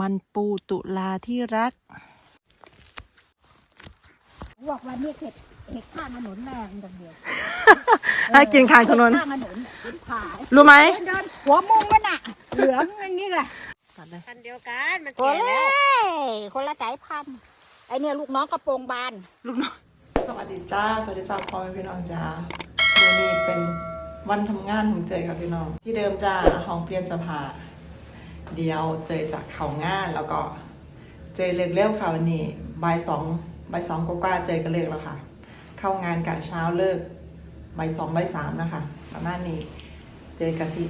มันปูตุลาที่รักบอกวันนี้เห็ดเห็ดข้างถนนแม่งดังเดียวให้กินข้างถนนเห็ดข้างถนนเป็นผายรู้ไหมเดินหัวมุงมันอะเหลืองอย่างนี้แหละตัดเลยพันเดียวกันมันโอ้แก่ยแล้วคนละสายพันธุ์ไอเนี่ยลูกน้องกระโปรงบานลูกน้องสวัสดีจ้าสวัสดีจ้าพ่อแม่พี่น้องจ้าวันนี้เป็นวันทำงานของเจยกับพี่น้อง ที่เดิมจ้าห้องเปลี่ยนสภา เดียวเจยจากเขางานแล้วก็เจยเลิกเร็วค่ะวันนี้บ่ายสองบ่ายสองกว่าๆเจยก็เลิกแล้วค่ะ เข้างานกะเช้าเลิกบ่ายสองบ่ายสามนะคะประมาณนี้เจยกะสิ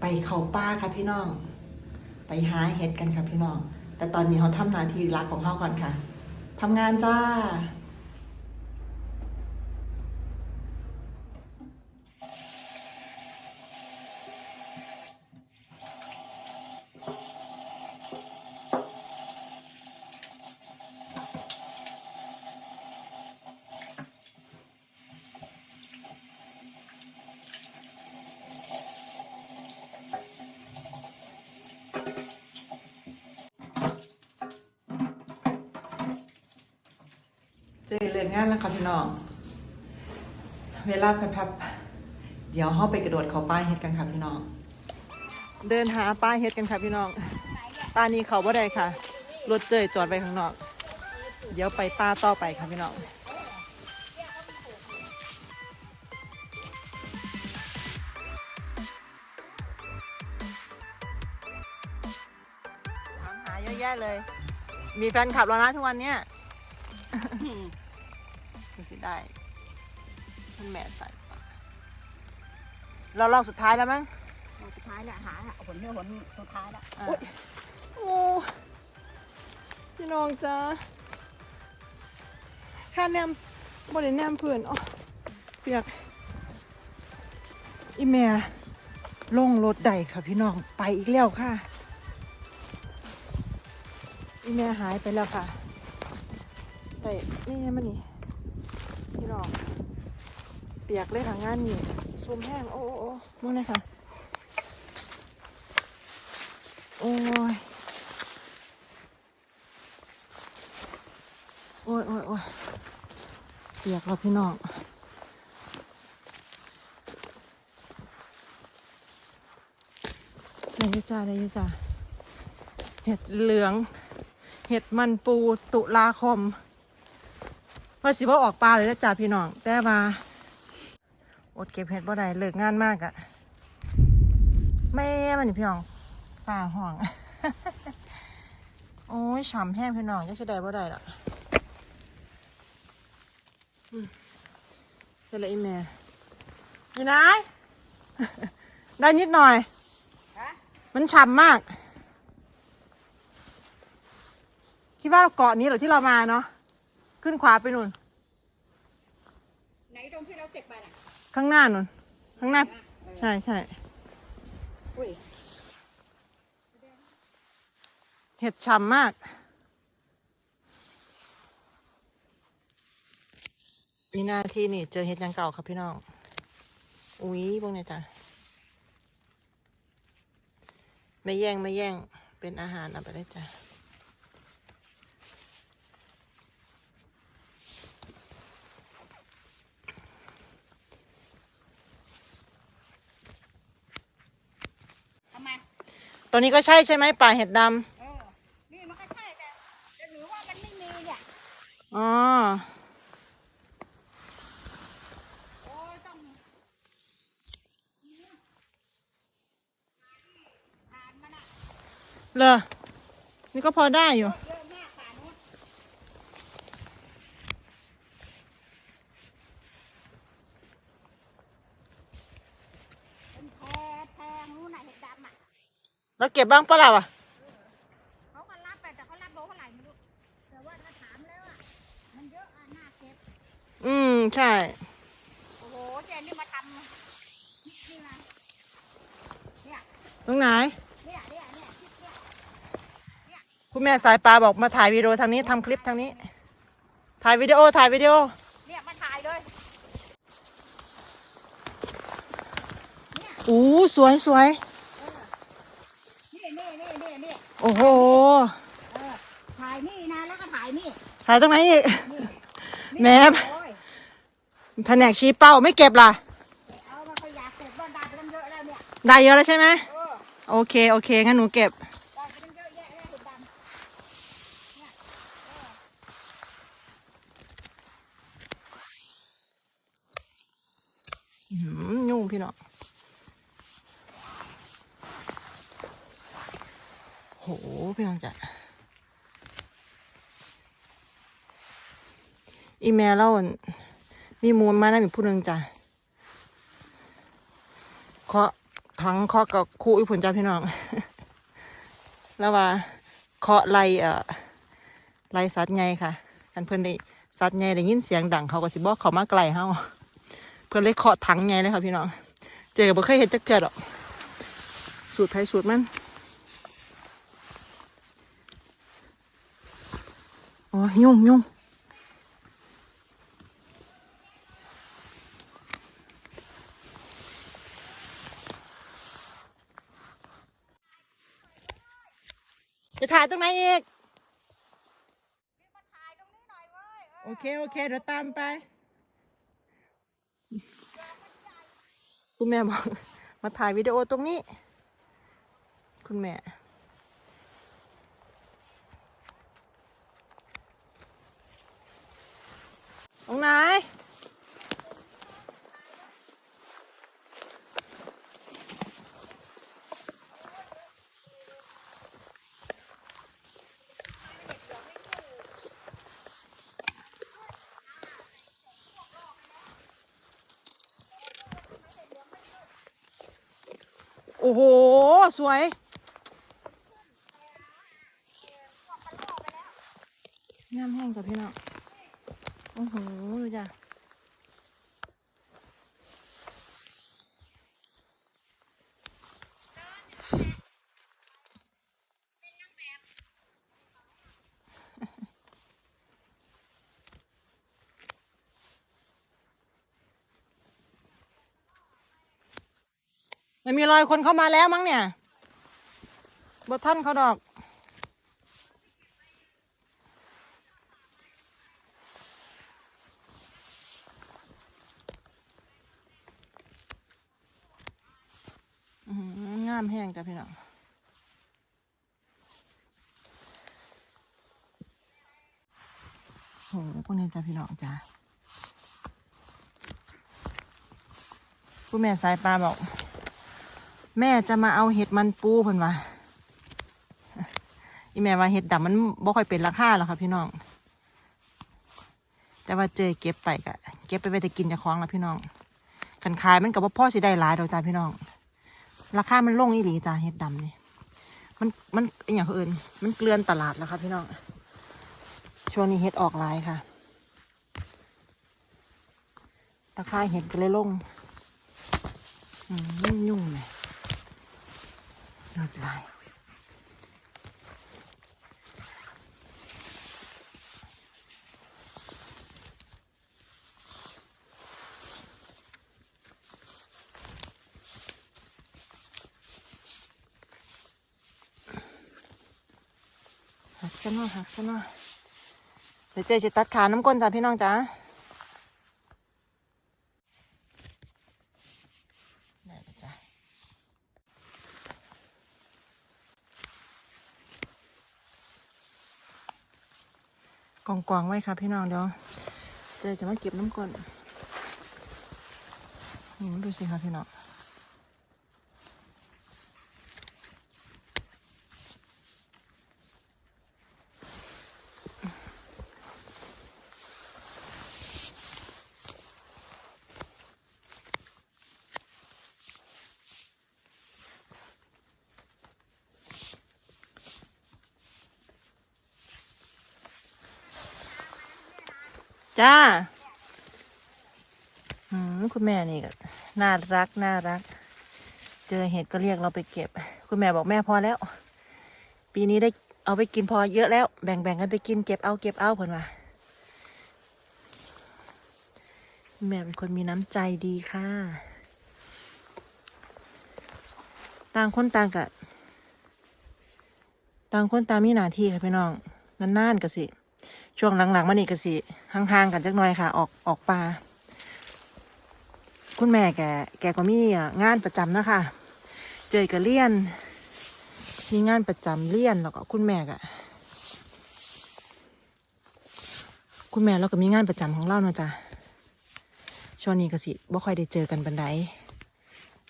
ไปเขาป้าค่ะพี่น้อง ไปหาเห็ดกันค่ะพี่น้อง แต่ตอนนี้เขาทำหน้าที่รักของเขาก่อนค่ะทำงานจ้า เจอเรื่องงานแล้วค่ะพี่น้อง เวลาแป๊บๆเดี๋ยวเฮาไปกระโดดเขาป้ายเฮ็ดกันค่ะพี่น้อง เดินหาป้ายเฮ็ดกันค่ะพี่น้องป้านี้เขาบ่ได้ค่ะ รถเจยจอดไวข้างนอก เดี๋ยวไปป้าต่อไปค่ะพี่น้องถามหาเยอะแยะเลย มีแฟนคลับแล้วนะทุกวันเนี้ย ดูสิได้คุณแม่ใส่ปากเราลองสุดท้ายแล้วมั้งสุดท้ายแล้วหาผลเนื้อผลสุดท้ายแล้วอะอุ๊ยโอ้พี่น้องจ้าค่าแนมบริแนมเพื่อนอ๋อเปียก อีแม่ลงรถใดค่ะพี่น้องไปอีกแล้วค่ะ อีแม่หายไปแล้วค่ะไปนี่ไงมันนี่ พี่น้องเปียกเลยค่ะงานนี่ซุ่มแห้งโอ้โอ้โอ้มึงเลยค่ะ โอ้ย โอ้ยโอ้ยโอ้ยเปียกแล้วพี่น้องได้อยุจ้าได้อยุจ้าเห็ดเหลือง เห็ดมันปูตุลาคม ว่าสิว่าออกปลาเลยนะจ้าพี่น้อง แต่ว่าอดเก็บเห็ดบ่ได้เลิกงานมากอะแม่มันนี่พี่น้องฝ่าห้อง โอ้ยฉ่ำแห้งพี่น้องยังจะได้บ่ได้หรอกอืมเจะละอีแม่อยู่ไหนได้นิดหน่อย มันฉ่ำมาก คิดว่าเกาะนี้เหรอที่เรามาเนาะ ขึ้นขวาไปนู่น ไหนตรงที่เราเก็บไปน่ะข้างหน้านู่น ข้างหน้า ใช่ใช่อุ้ยเห็ดฉ่ำมาก วินาทีนี่เจอเห็ดยังเก่าครับพี่น้อง อุ้ยพวกเนี้ยจ้ะ ไม่แย่งไม่แย่ง เป็นอาหารเอาไปได้จ้ะ ทำไม ตัวนี้ก็ใช่ใช่ไหมป่าเห็ดดเออนี่มันก็ใช่แต่แต่หรือว่ามันไม่มีเนี่ยำอ๋อ โอ้ยต้องทานมันอะเลอนี่ก็พอได้อยู่ เยอะมากป่านู้นเป็นแพรแพรนู้นน่ะเห็ดดำอะ แล้วเก็บบ้างปะเราอะเขาก็รับไปแต่เขารับโลเท่าไหร่ไม่รู้แต่ว่าถ้าถามแล้วอะมันเยอะอะน่าเก็บอืม ใช่ โอ้โหเจนนี่มาทำนี่นะเนี่ยตรงไหน เนี่ยเนี่ยเนี่ยเนี่ยคุณแม่สายปลาบอกมาถ่ายวิดีโอทางนี้ทำคลิปทางนี้ ถ่ายวิดีโอถ่ายวิดีโอ เนี่ยมาถ่ายเลยอู้สวยสวย โอ้โหถ่ายนี่นะแล้วก็ถ่ายนี่ถ่ายตรงไหนอีกแม่แผนกชี้เป้าไม่เก็บล่ะรไอได้เยอะแล้วใช่ไหมโอเค โอเค งั้นหนูเก็บหืมยุ่งพี่เนาะ โหพี่น้องจ้ะอีเมลเรามีมูลมานะมีผู้หนึ่งจ้ะเคาะทั้งเคาะกับครูอีผลจ้าพี่น้อง แล้วว่าเคาะไล่เอ่อไล่สัตว์ใหญ่ค่ะกันเพื่อนได้สัตว์ใหญ่ได้ยินเสียงดังเขาก็สิบอกเขามาไกลเฮาเพื่อนเลยเคาะถังไงเลยค่ะพี่น้อง เจอบ่เคยเห็นจักเจอดอกสูตรไทยสูตรมันโอ้ ยุ่งยุ่งจะถ่ายตรงไหนอีกโอเค โอเค เดี๋ยวตามไป คุณแม่บอก มาถ่ายวิดีโอตรงนี้ คุณแม่ ตรงไหน โอ้โห สวยงามแห้งจ้ะพี่น้อง โอ้โหดูจ้ะมันมีรอยคนเข้ามาแล้วมั้งเนี่ยบท่านเขาดอก อื้อหืองาม แห้งจ้ะพี่น้องโหพวกนี้จ้ะพี่น้องจ้ะคุณแม่สายปลาบอก แม่จะมาเอาเห็ดมันปูเพิ่นว่าอีแม่ว่าเห็ดดำมันบ่ค่อยเป็นราคาหรอกค่ะพี่น้อง แต่ว่าเจอเก็บไปกะเก็บไปไว้แต่กินจะคล้องแล้วพี่น้องกันขายมันกับว่าพ่อสิได้หลายดอกจ้าพี่น้อง ราคามันลงอีหลีจ้าเห็ดดำนี่มันมันอหย่างเขาเอื่น มันเกลื่อนตลาดแล้วครับพี่น้องช่วงนี้เห็ดออกลายค่ะราคาเห็ดก็เลยลงยุ่งยุ่งเลยนอดลาย หักซะหน่อยหักซะหน่อยเดี๋ยวเจจะตัดขาน้ำก้นจ้าพี่น้องจ้าได้แล้วจ้ากองกวางๆไว้ครับพี่น้องเดี๋ยวเดี๋ยวจะมาเก็บน้ำก่อนนี่มาดูสิครับพี่น้อง จ้าอืมคุณแม่นี่ก็น่ารักน่ารัก เจอเห็ดก็เรียกเราไปเก็บ คุณแม่บอกแม่พอแล้ว ปีนี้ได้เอาไปกินพอเยอะแล้ว แบ่งๆกันไปกินเก็บเอาเก็บเอาเพิ่นว่าแม่เป็นคนมีน้ำใจดีค่ะ ต่างคนต่างกะต่างคนต่างมีหน้าที่ค่ะพี่น้องนานๆก็สิ ช่วงหลังๆมานี่ก็สิ ห่างๆกันจักหน่อยค่ะ ออกออกป่าคุณแม่แกแกก็มีงานประจำนะคะเจยกับเลี่ยน มีงานประจำเลี่ยนแล้วก็คุณแม่ก็คุณแม่เราก็มีงานประจำของเราเนาะจ้ะช่วงนี้ก็สิบ่ค่อยได้เจอกันบันได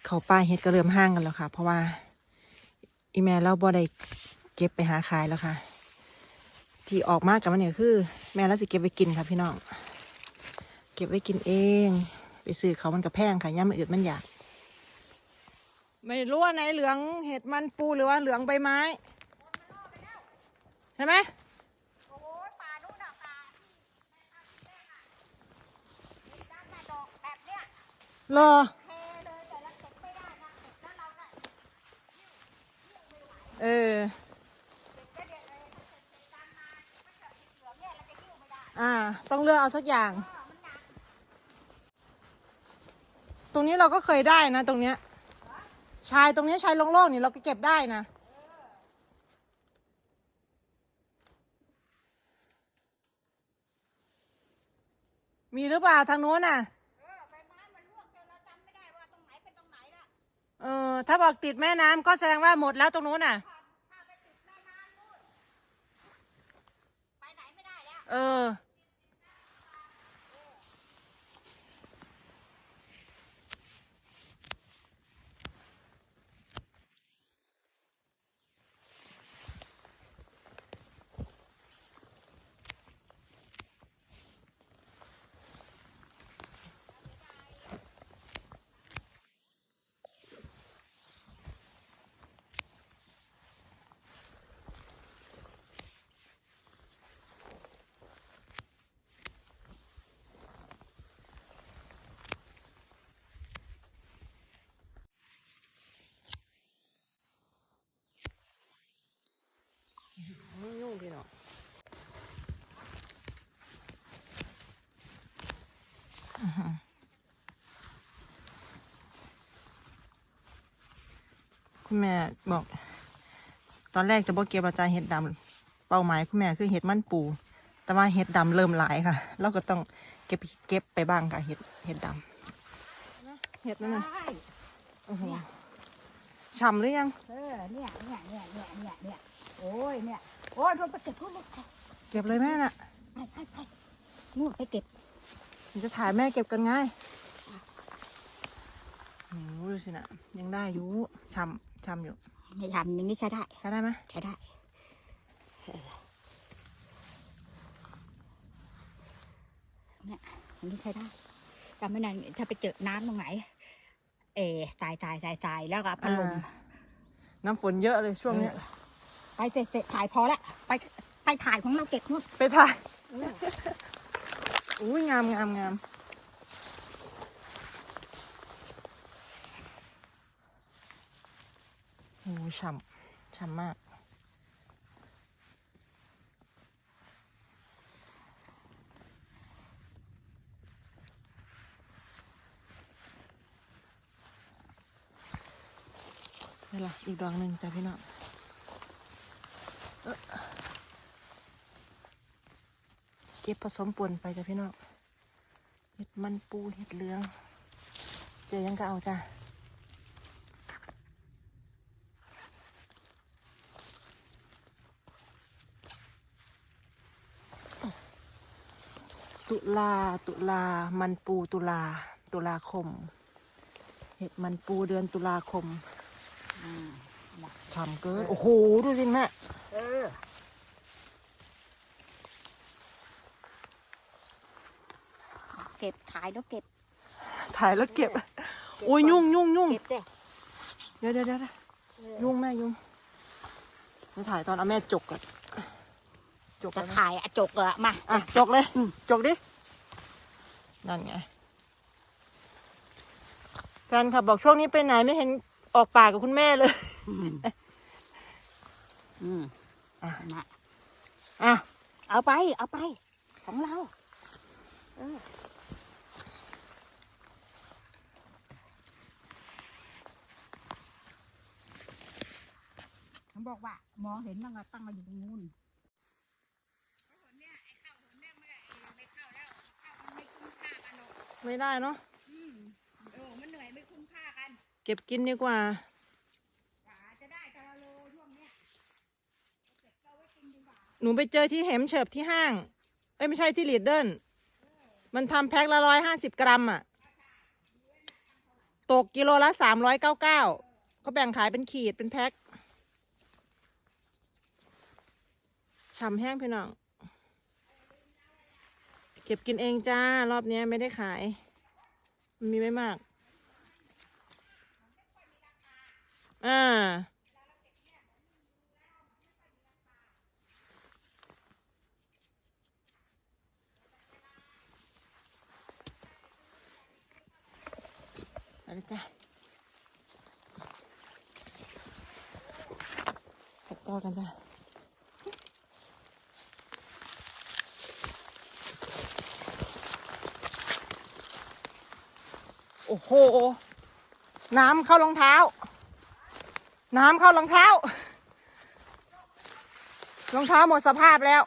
เขาป้าเฮ็ดก็เริ่มห้างกันแล้วค่ะ เพราะว่าอีแม่เราบ่ได้เก็บไปหาขายแล้วค่ะ ที่ออกมากกับมันเนี่ยคือ แม่เราสิเก็บไว้กินค่ะพี่น้อง เก็บไว้กินเอง ไปซื้อเขามันก็แพงค่ะย่ามันอืดมันอยาก ไม่รู้ว่าไหนเหลืองเห็ดมันปูหรือว่าเหลืองใบไม้ ใช่ไหมโอ้ยป่านู่นน่ะป่าที่แม่ทำแม่อะด้านหน้าดอ อ่า ต้องเลือกเอาสักอย่างก็มันหนักตรงนี้เราก็เคยได้นะ ตรงเนี้ย ชายตรงนี้ชายโล่งๆนี่เราก็เก็บได้นะมีหรือเปล่าทางโน้นน่ะ เออใบไม้มันร่วงจนเราจำไม่ได้ว่าตรงไหนเป็นตรงไหนละเออถ้าบอกติดแม่น้ำก็แสดงว่าหมดแล้วตรงโน้นน่ะถ้าไปติดแม่น้ำนู่นไปไหนไม่ได้แล้ว เออ ไม่ยุ่งพี่น้องอื้อหือ คุณแม่บอก ตอนแรกจะบอกเก็บอาจารย์เห็ดดำเป้าหมายคุณแม่คือเห็ดมันปู แต่ว่าเห็ดดำเริ่มหลายค่ะเราก็ต้องเก็บเก็บไปบ้างค่ะเห็ดเห็ดดำเห็ดนั่นน่ะใช่โอ้โหฉ่ำหรือยังเออเนี่ยเนี่ยเนี่ยเนี่ยเนี่ยเนี่ยโอ้ยเนี่ยโอ้ยโดนไปเก็บทุกลูกไปเก็บเลยแม่น่ะไปไปนู่นไปเก็บเดี๋ยวจะถ่ายแม่เก็บกันง่าย โอ้โหดูสินะยังได้อยู่ฉ่ำฉ่ำอยู่ไม่ทำอย่างนี้ใช้ได้ ใช้ได้ไหมใช้ได้เออเนี่ยอย่างนี้ใช้ได้จำไม่นานถ้าไปเจอน้ำตรงไหน เออสายสายสายสายแล้วก็พัดลมอ่าน้ำฝนเยอะเลยช่วงเนี้ย ไปเสร็จเสร็จถ่ายพอละ ไปไปถ่ายของเราเก็บนู่นไปถ่าย อุ้ยงามงามงาม โอ้ฉ่ำฉ่ำมาก นี่ล่ะอีกดอกหนึ่งจ้ะพี่น้องเอ้อเก็บผสมปนไปจ้ะพี่น้องเห็ดมันปูเห็ดเหลือง เจอยังก็เอาจ้ะ ตุลาตุลามันปูตุลา ตุลาคม เห็ดมันปูเดือนตุลาคมฉ่ำเกิน โอ้โห ดูสิแม่เออเก็บถ่ายแล้วเก็บ ถ่ายแล้วเก็บ โอ้ยยุ่งยุ่งยุ่งเก็บเด้เดี๋ยวเดี๋ยวเดี๋ยวยุ่งแม่ยุ่งจะถ่ายตอนเอาแม่จกก่อน จกจะแล้วนะถ่ายอะจกอะมาอะจกเลยจกดิ นั่นไง แฟนคลับบอกช่วงนี้ไปไหนไม่เห็นออกปากกับคุณแม่เลยอืมอืมอะนะอะเอาไป เอาไป ของเราเออเขาบอกว่า มองเห็นมันก็ตั้งมาอยู่ตรงนู้น ไม่ได้เนาะอืมโอ้มันเหนื่อยไม่คุ้มค่ากันเก็บกินดีกว่า กว่าจะได้แต่ละโลช่วงเนี้ยเก็บเราไว้กินดีกว่าหนูไปเจอที่เห็มเฉิบที่ห้าง เอ้ยไม่ใช่ที่ลีดเดิลมันทำแพ็คละร้อยห้าสิบกรัมอะตกกิโลละสามร้อยเก้าเก้าเขาแบ่งขายเป็นขีดเป็นแพ็คฉ่ำแห้งพี่น้อง เก็บกินเองจ้ารอบนี้ไม่ได้ขาย มีไม่มาก อ่าไปเลยจ้ะไปต่อกันจ้ะ อ้โห น้ำเข้ารองเท้า น้ำเข้ารองเท้า รองเท้าหมดสภาพแล้ว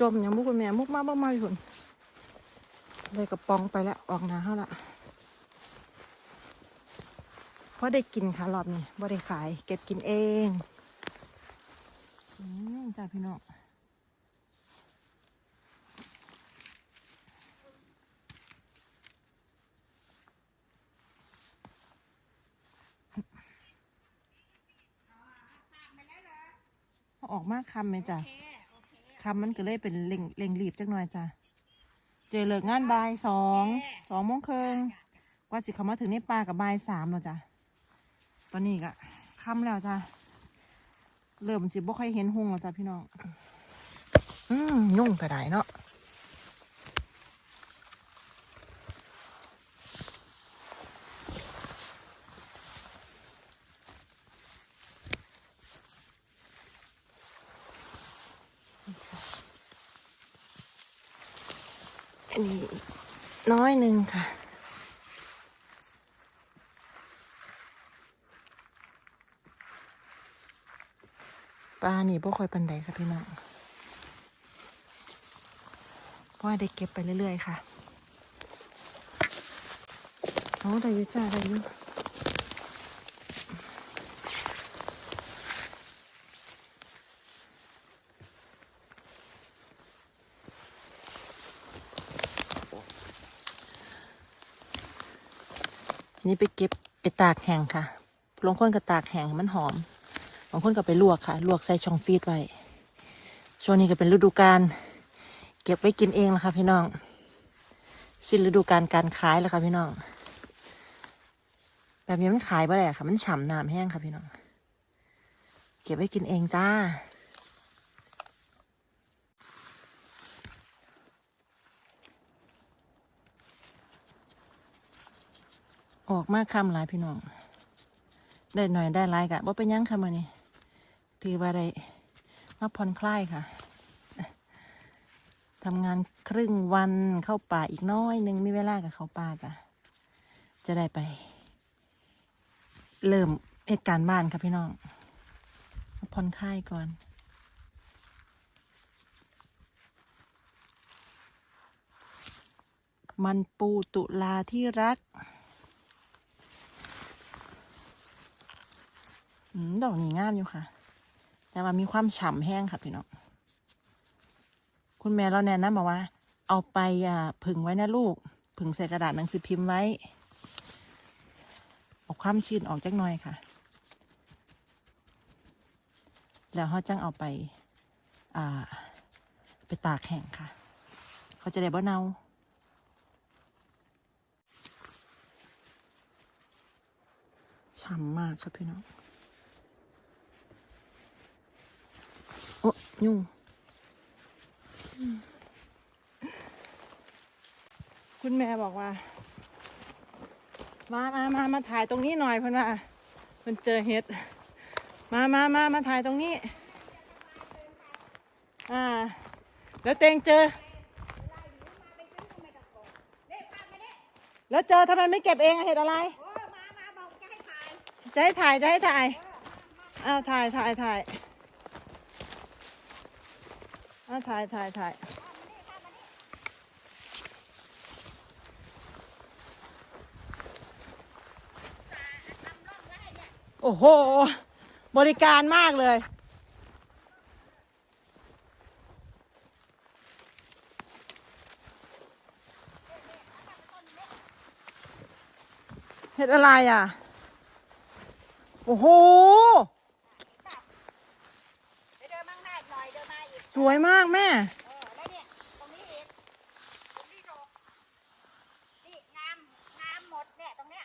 จมอย่างมุกคุณแม่มุกมาบ้ามาอยู่นเลยกระปองไปแล้ว ออกหนาเขาละเพราะได้กินค่ะรอบนี้บ่ได้ขาย เก็บกินเองอืมจ้าพี่น้องออกมากคำไหมจ้ะคโอเคคำมันก็เลยเป็นเร่งเร่งรีบจักหน่อยจ้ะ เจอเลิกงานบ่ายสอง สองโมงครึ่งกว่าสิเขามาถึงในป่ากับบ่ายสามแล้วจ้ะ ตอนนี้ก็ค่ำแล้วจ้ะเริ่มสิบ่ค่อยเห็นหุงแล้วจ้ะพี่น้อง อืมยุ่งก็ได้เนาะอันนี้น้อยหนึ่งค่ะ ปลานี่บ่ค่อยปันใดค่ะพี่น้องเพราะว่าได้เก็บไปเรื่อยๆค่ะโอ้ได้อยุจ้าได้อยุนี่ไปเก็บไปตากแห้งค่ะลงค้นก็ตากแห้งให้มันหอม บางคนก็ไปลวกค่ะ ลวกใส่ช่องฟีดไว้ช่วงนี้ก็เป็นฤดูกาลเก็บไว้กินเองแล้วค่ะพี่น้อง สิ้นฤดูกาลการขายแล้วค่ะพี่น้อง แบบนี้มันขายบ่ได้ค่ะ มันฉ่ำน้ำแห้งค่ะพี่น้อง เก็บไว้กินเองจ้าออกมาคำหลายพี่น้อง ได้หน่อยได้หลายกะว่าเป็นยังค่ะมานี่ ถือว่าได้มาผ่อนคลายค่ะทำงานครึ่งวันเข้าป่าอีกน้อยนึงมีเวลากับเขาป่าจ้ะจะได้ไป เริ่มเหตุการณ์บ้านค่ะพี่น้องมาผ่อนคลายก่อนมันปูตุลาที่รัก ดอกนี้งามอยู่ค่ะ แต่ว่ามีความฉ่ำแห้งค่ะพี่น้อง คุณแม่เราแนะนำมาว่า เอาไปอ่าผึ่งไว้นะลูก ผึ่งใส่กระดาษหนังสือพิมพ์ไว้ เอาความชื้นออกจักหน่อยค่ะ แล้วเขาจังเอาไป อ่า ไปตากแห้งค่ะ เขาจะได้บ่เนาฉ่ำมากค่ะพี่น้อง โอ้ยุ่งอืมคุณแม่บอกว่า มามามามาถ่ายตรงนี้หน่อยเพื่อนว่ามันเจอเห็ด มามามามาถ่ายตรงนี้ อ่า แล้วเตงเจอเด็กพามาเด็กแล้วเจอทำไมไม่เก็บเองอะเห็ดอะไรโอ้มามาบอกจะให้ถ่ายจะให้ถ่าย จะให้ถ่าย อ้าว ถ่าย ถ่าย ถ่าย อ้าถ่ายถ่ายถ่ายโอ้โห บริการมากเลยเห็ดอะไรอะ โอ้โห ไปเดินมั่งหน้าอีกหน่อยเดินมาอีก ส วยมากแม่เออแล้วเนี่ยตรงนี้อีกตรงนี้ดอกนี่งามงามหมดเนี่ยตรงเนี้ย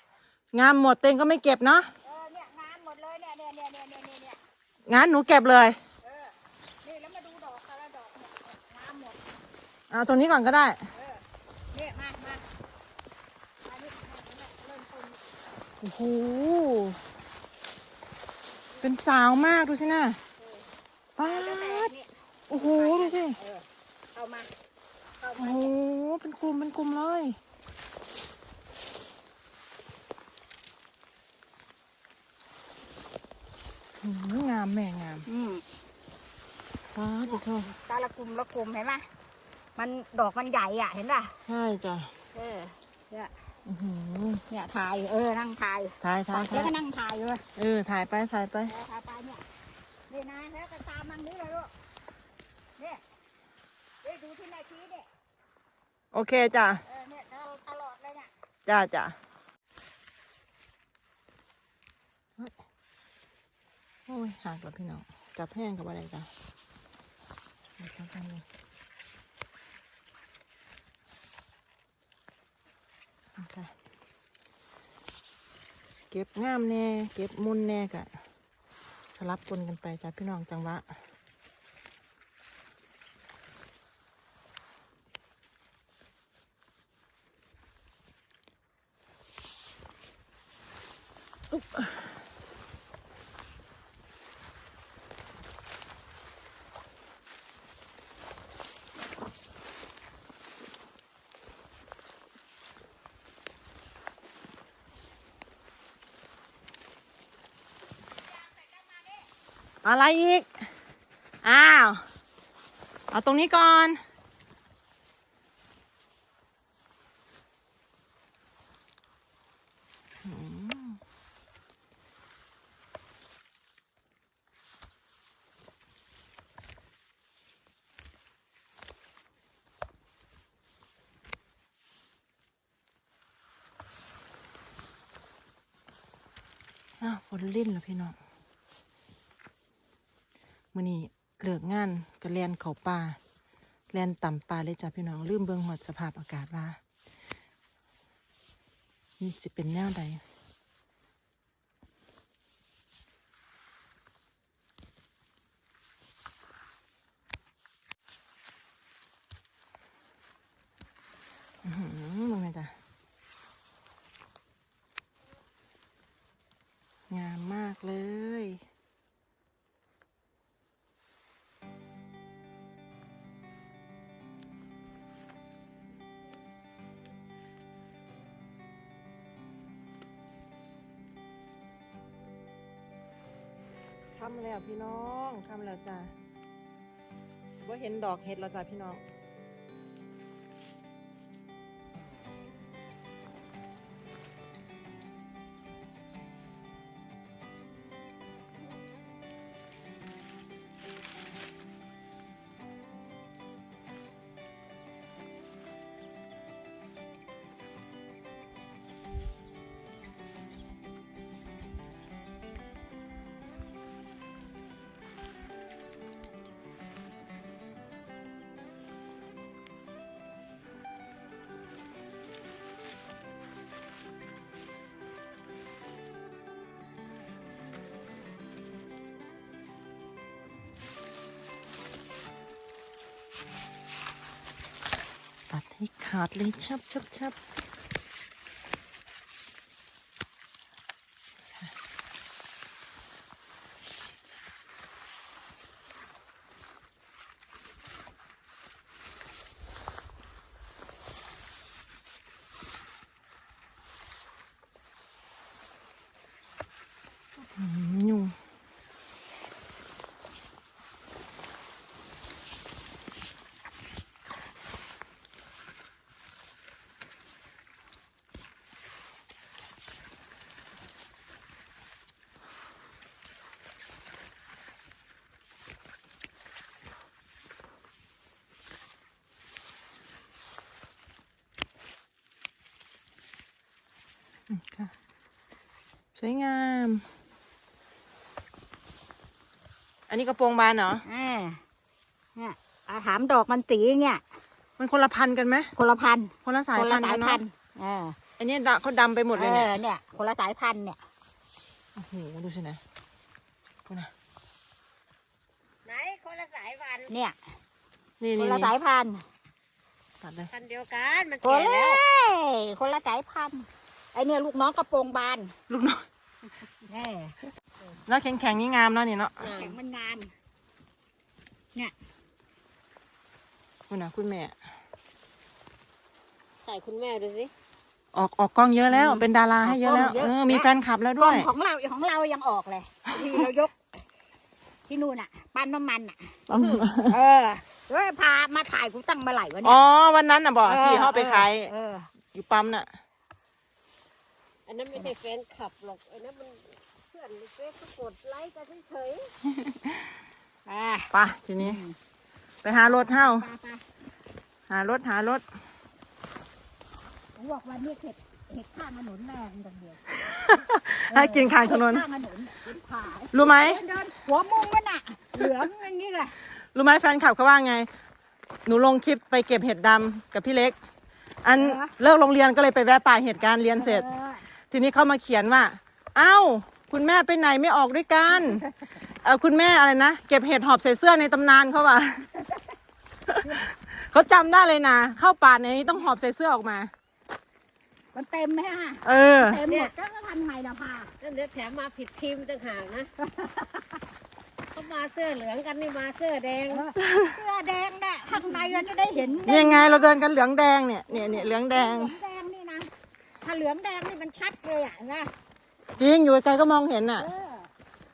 งามหมดเต็งก็ไม่เก็บเนาะเออเนี่ยงามหมดเลยเนี่ยเนี่ยเนี่ยเนี่ยเนี่ยเนี่ยเนี่ยงั้นหนูเก็บเลยเออนี่แล้วมาดูดอกแต่ละดอกเนี่ยงามหมดเอาตรงนี้ก่อนก็ได้เออเนี่ยมามาอันนี้เริ่มต้นโอ้โห เป็นสาวมากดูสินะป้าแล้วแต่ดนี่โอ้โหดูสิเออเอามาเข้าโอ้มาโหเนี่ยเป็นกลุ่มเป็นกลุ่มเลยหืมงามแม่งามอืมป้าดจะโทษตาละกลุ่มละกลุ่มเห็นไหมมันดอกมันใหญ่อะเห็นป่ะใช่จ้ะเออเนี่ยอื้อหือเนี่ยถ่ายเออนั่งถ่ายถ่ายถ่ายแล้ถ่าวยก็นั่งถ่ายอยู่เออถ่ายไปถ่ายไปเออถ่ายไปเนี่ยนี่นะแล้วก็ตามมันนี้เลยลูกเนี่ยเฮ้ย ดูที่แม่ชี้เนี่ยโอเคจ้ะเออเนี่ยตลอดเลยเนี่ยจ้าจ้ะเฮ้ยโอ้ยหักแล้วพี่น้องจับแห้งกับอะไรจ้ะเอาจับแห้งเลยโอเคเก็บงามแน่ เก็บมุนแน่กะสลับปนกันไปจ้ะพี่น้องจังหวะ อะไรอีก อ้าว เอาตรงนี้ก่อน อ้าวฝนลิ่นแล้ว พี่น้องมื่อนี้เลิกงานก็เลียนเขาป่าเลียนต่ำป่าเลยจ้ะพี่น้องลืมเบิ่งหอดสภาพอากาศว่านี่จะเป็นแนวใดำแล้วจ้ะว่าเห็นดอกเห็ดแล้วจ้ะพี่น้อง ดให้ข ค่ะ สวยงาม อันนี้กระโปรงบานเหรอเออเนี่ยอาถามดอกมันสีเนี่ย มันคนละพันธุ์กันไหมคนละพันธุ์คนละสายคนพัละนธุ์สากัยนพัเนาะนธุ์เอออันนี้ดะเขาดำไปหมดเลยเอเนี่ยอเนี่ย คนละสายพันธุ์เนี่ย โอ้โหดูสินะพูดนะไหนคนละสายพันธุ์เนี่ย นี่คนี่นละนี่สายพันธุ์ตัดเลย พันธุ์เดียวกันมันคนแก่ละแล้วคนละสายพันธุ์ ไอเนี่ยลูกน้องกระโปรงบานลูกน้อยเออแล้วแข็งๆนี่งามเนาะนี่เนาะแข็งมันนาน คุณนะคุณแม่ ใส่คุณแม่ดูสิ ออกออกกล้องเยอะแล้ว เป็นดาราให้เยอะแล้วเออมีแฟนคลับแล้วกล้ด้อวงยของเราของเรายังออกเลยที่เรายก ที่นู่นอะปั้นน้ำมันอะ เออเฮ้ยพามาถ่ายกูตั้งมาไหลวะเนี่อ๋ยอวันนั้นน่ะบอกที่เขาไปขายเอออยู่ปั๊มน่ะ อันนั้นไม่ใช่แฟนคลับหรอกอันนั้นมันเพื่อนในเฟซก็กดไลค์กันเฉยอ่าไปะทีนี้ ไปหารถเฮ้าไปไปหารถหารถผมบอกวันนี้เห็ดเห็ดข้างถนนแรงจังเลยให้กินข้างถนนเห็ดข้างถนนกินผายรู้ไหมเดินเดินหัวมุงมันอะเหลืองอย่างนี้เลยรู้ไหมแฟนคลับเขาว่าไง หนูลงคลิปไปเก็บเห็ดดำกับพี่เล็ก อันเลิกโรงเรียนก็เลยไปแวะป่าเห็ดการเรียนเสร็จออ ทีนี้เขามาเขียนว่า เอ้า คุณแม่ไปไหนไม่ออกด้วยกัน เออคุณแม่อะไรนะ เก็บเห็ดหอบใส่เสื้อในตำนานเขาว่า เขาจำได้เลยนะ เข้าป่าในนี้ต้องหอบใส่เสื้อออกมา มันเต็มไหมฮะเออ เต็มหมดแล้วก็ทำไงล่ะพาๆนั่นเดี๋ยวแถมมาผิดทีมต่างหากนะ เขามาเสื้อเหลืองกันนี่มาเสื้อแดง เสื้อแดงน่ะข้างในเราจะได้เห็นนี่ยังไงเราเดินกันเหลืองแดงเนี่ยเนี่ยเนี่ยเหลืองแดง เหลืองแดงนี่นะ ถ้าเหลืองแดงนี่มันชัดเลยอะนะจริงอยู่ไกลๆก็มองเห็นอะ เออ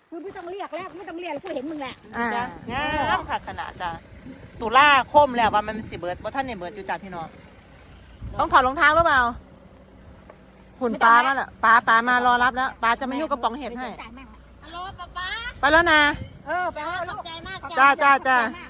คือไม่ต้องเรียกแล้วไม่ต้องเรียกแล้วกูเห็นมึงแหละอ่างามค่ะขนาดจ้ะตุล่าคมแล้วว่ามันสิเบิร์ดว่าท่านเนี่ยเบิร์ดอยู่จ้ะพี่น้องต้องถอดรองเท้าหรือเปล่าหุ่นปลามาแล้วปลาปลามารอรับแล้วปลาจะไม่ยุ่งกระป๋องเห็ดให้จ่ายแม่งละฮัลโหลป๊าป๊าไปแล้วนะ เออไปเอาขลูอบกใจมากจ้าจ้าจ้า ขอบใจมก